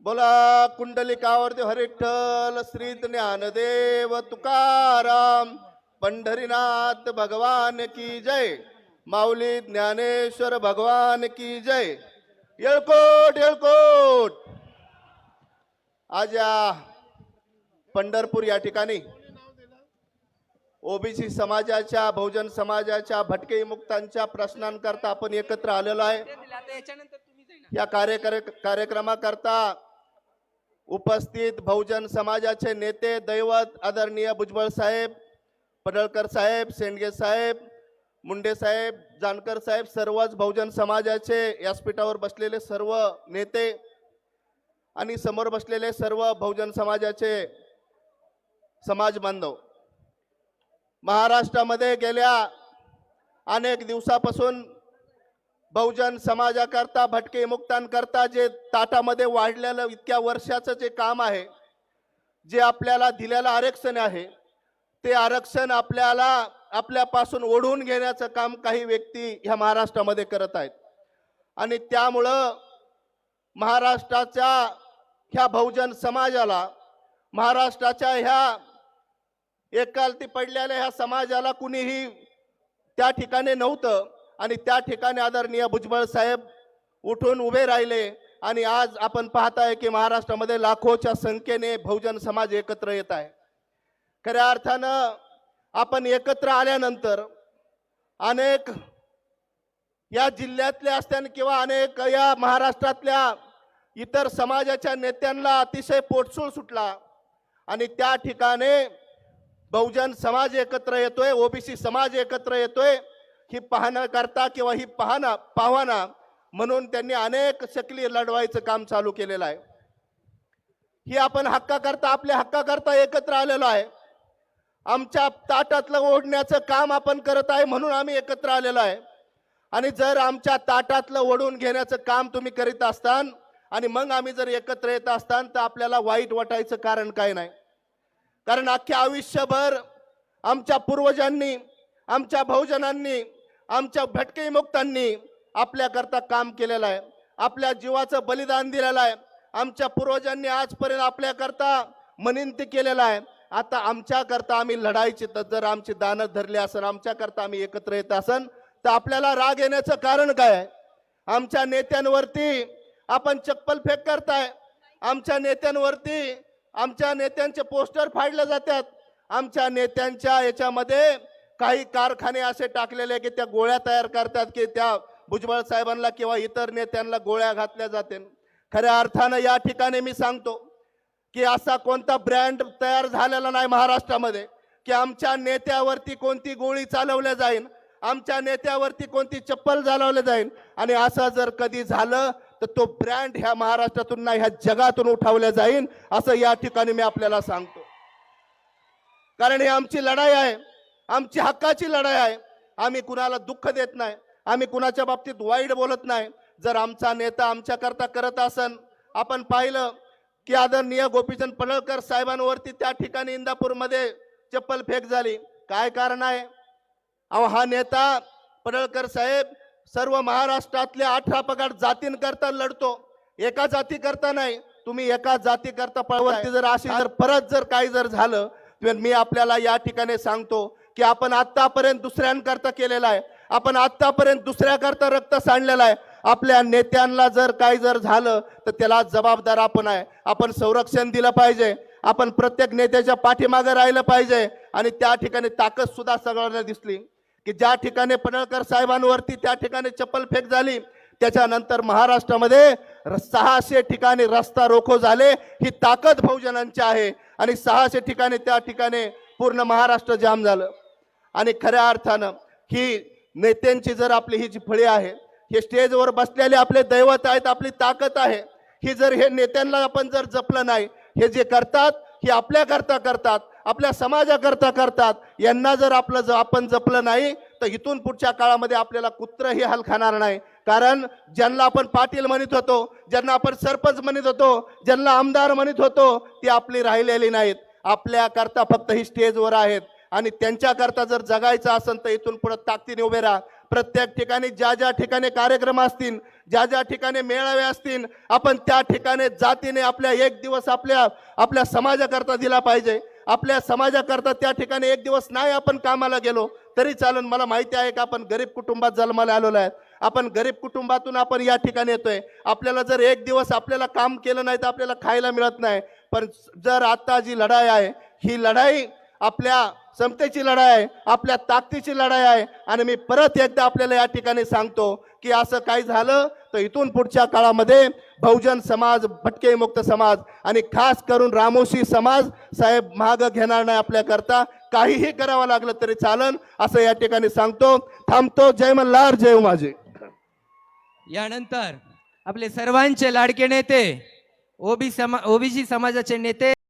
बोला कुंडलिकावरती हरिठ्ठल श्री ज्ञानदेव तुकाराम पंढरीनाथ भगवान की जय. माऊली ज्ञानेश्वर भगवान की जय. येळकोट येळकोट. आज या पंढरपूर या ठिकाणी ओबीसी समाजाच्या बहुजन समाजाच्या भटके मुक्तांच्या प्रश्नांकरता आपण एकत्र आलेलो आहे. या कार्यकर कार्यक्रमाकरता उपस्थित बहुजन समाजाचे नेते दैवत आदरणीय भुजबळ साहेब पडळकर साहेब शेंडगे साहेब मुंडे साहेब जानकर साहेब सर्वच बहुजन समाजाचे व्यासपीठावर बसलेले सर्व नेते आणि समोर बसलेले सर्व बहुजन समाजाचे समाज बांधव महाराष्ट्रामध्ये गेल्या अनेक दिवसापासून बहुजन समाजाकरता भटके मुक्तांकरता जे ताटामध्ये वाढलेलं इतक्या वर्षाचं जे काम आहे जे आपल्याला दिलेलं आरक्षण आहे ते आरक्षण आपल्याला आपल्यापासून ओढून घेण्याचं काम काही व्यक्ती ह्या महाराष्ट्रामध्ये करत आहेत. आणि त्यामुळं महाराष्ट्राच्या ह्या बहुजन समाजाला महाराष्ट्राच्या ह्या एकालती पडलेल्या ह्या समाजाला कुणीही त्या ठिकाणी नव्हतं आणि त्या ठिकाणी आदरणीय भुजबळ साहेब उठून उभे राहिले आणि आज आपण पाहताय की महाराष्ट्रामध्ये लाखोच्या संख्येने बहुजन समाज एकत्र येत आहे. खऱ्या अर्थानं आपण एकत्र आल्यानंतर अनेक या जिल्ह्यातल्या असत्यान किंवा अनेक या महाराष्ट्रातल्या इतर समाजाच्या नेत्यांना अतिशय पोटसूळ सुटला आणि त्या ठिकाणी बहुजन समाज एकत्र येतोय ओबीसी समाज एकत्र येतोय. ही पाहणं करता किंवा ही पाहणं पाहवाना म्हणून त्यांनी अनेक शकली लढवायचं काम चालू केलेलं आहे. ही आपण हक्काकरता आपल्या हक्काकरता एकत्र आलेलो आहे. आमच्या ताटातलं ओढण्याचं काम आपण करत आहे म्हणून आम्ही एकत्र आलेलो आहे. आणि जर आमच्या ताटातलं ओढून घेण्याचं काम तुम्ही करीत असतान आणि मग आम्ही जर एकत्र येत असतान तर आपल्याला वाईट वाटायचं कारण काय नाही. कारण अख्ख्या आयुष्यभर आमच्या पूर्वजांनी आमच्या बहुजनांनी आमच्या भटकेमुक्तांनी आपल्याकरता काम केलेलं आहे. आपल्या जीवाचं बलिदान दिलेलं आहे. आमच्या पूर्वजांनी आजपर्यंत आपल्याकरता मनिंती केलेलं आहे. आता आमच्याकरता आम्ही लढायची तर जर आमची दानं धरली असेल आमच्याकरता आम्ही एकत्र येत असन तर आपल्याला राग येण्याचं कारण काय आहे? आमच्या नेत्यांवरती आपण चप्पल फेक करताय. आमच्या नेत्यांवरती आमच्या नेत्यांचे पोस्टर फाडले जातात. आमच्या नेत्यांच्या याच्यामध्ये काही कारखाने असे टाकलेले की त्या गोळ्या तयार करतात की त्या भुजबळ साहेबांना किंवा इतर नेत्यांना गोळ्या घातल्या जाते. खऱ्या अर्थानं या ठिकाणी मी सांगतो की असा कोणता ब्रँड तयार झालेला नाही महाराष्ट्रामध्ये की आमच्या नेत्यावरती कोणती गोळी चालवल्या जाईल आमच्या नेत्यावरती कोणती चप्पल चालवल्या जाईल आणि असं जर कधी झालं तर तो ब्रँड ह्या महाराष्ट्रातून नाही ह्या जगातून उठवल्या जाईल असं या ठिकाणी मी आपल्याला सांगतो. कारण ही आमची लढाई आहे आमची हक्काची लढाई आहे. आम्ही कुणाला दुःख देत नाही आम्ही कुणाच्या बाबतीत वाईट बोलत नाही. जर आमचा नेता आमच्याकरता करत असन आपण पाहिलं की आदरणीय गोपीचंद पडळकर साहेबांवरती त्या ठिकाणी इंदापूरमध्ये चप्पल फेक झाली. काय कारण आहे? अहो हा नेता पडळकर साहेब सर्व महाराष्ट्रातल्या अठरा पगार जातींकरता लढतो. एका जाती करता नाही तुम्ही एका जाती करता पळवती जर अशी जर परत जर काही जर झालं तर मी आपल्याला या ठिकाणी सांगतो की आपण आतापर्यंत दुसऱ्यांकरता केलेला आहे. आपण आतापर्यंत दुसऱ्याकरता रक्त सांडलेला आहे. आपल्या नेत्यांना जर काही जर झालं तर त्याला जबाबदार आपण आहे. आपण संरक्षण दिलं पाहिजे. आपण प्रत्येक नेत्याच्या पाठीमागे राहिलं पाहिजे. आणि त्या ठिकाणी ताकद सुद्धा सगळ्यांना दिसली. की ज्या ठिकाणी पडळकर साहेबांवरती त्या ठिकाणी चप्पल फेक झाली त्याच्यानंतर महाराष्ट्रामध्ये र- सहाशे ठिकाणी रस्ता रोखो झाले ही ताकद बहुजनांची आहे. आणि सहाशे ठिकाणी त्या ठिकाणी पूर्ण महाराष्ट्र जाम झालं. आणि खऱ्या अर्थानं ही नेत्यांची जर आपली ही जी फळी आहे हे स्टेजवर बसलेले आपले दैवत आहेत आपली ताकद आहे ही जर हे नेत्यांना आपण जर जपलं नाही हे जे करतात हे आपल्याकरता करतात आपल्या समाजाकरता करतात. यांना जर आपलं ज आपण जपलं नाही तर इथून पुढच्या काळामध्ये आपल्याला कुत्रही हाल खाणार नाही. कारण ज्यांना आपण पाटील म्हणत होतो ज्यांना आपण सरपंच म्हणत होतो ज्यांना आमदार म्हणत होतो ती आपली राहिलेली नाहीत. आपल्याकरता फक्त ही स्टेजवर आहेत. आणि त्यांच्याकरता जर जगायचं असेल तर इथून पुढे ताकदीने उभे राहा. प्रत्येक ठिकाणी ज्या ज्या ठिकाणी कार्यक्रम असतील ज्या ज्या ठिकाणी मेळावे असतील आपण त्या ठिकाणी जातीने आपल्या एक दिवस आपल्या आपल्या समाजाकरता दिला पाहिजे. आपल्या समाजाकरता त्या ठिकाणी एक दिवस नाही आपण कामाला गेलो तरी चालेल मला माहिती आहे का आपण गरीब कुटुंबात जन्माला आलेलो आहे. आपण गरीब कुटुंबातून आपण या ठिकाणी येतोय. आपल्याला जर एक दिवस आपल्याला काम केलं नाही तर आपल्याला खायला मिळत नाही. पण जर आता जी लढाई आहे ही लढाई आपल्या समतेची लढाई आहे आपल्या ताकदीची लढाई आहे. आणि मी परत एकदा आपल्याला या ठिकाणी सांगतो की असं काही झालं तर इथून पुढच्या काळामध्ये बहुजन समाज भटके मुक्त समाज आणि खास करून रामोशी समाज साहेब महाग घेणार नाही आपल्याकरता. काहीही करावं लागलं तरी चालन असं या ठिकाणी सांगतो. थांबतो. जय मल्हार जय माझे यानंतर आपले सर्वांचे लाडके नेते ओबी समा ओबीसी समाजाचे नेते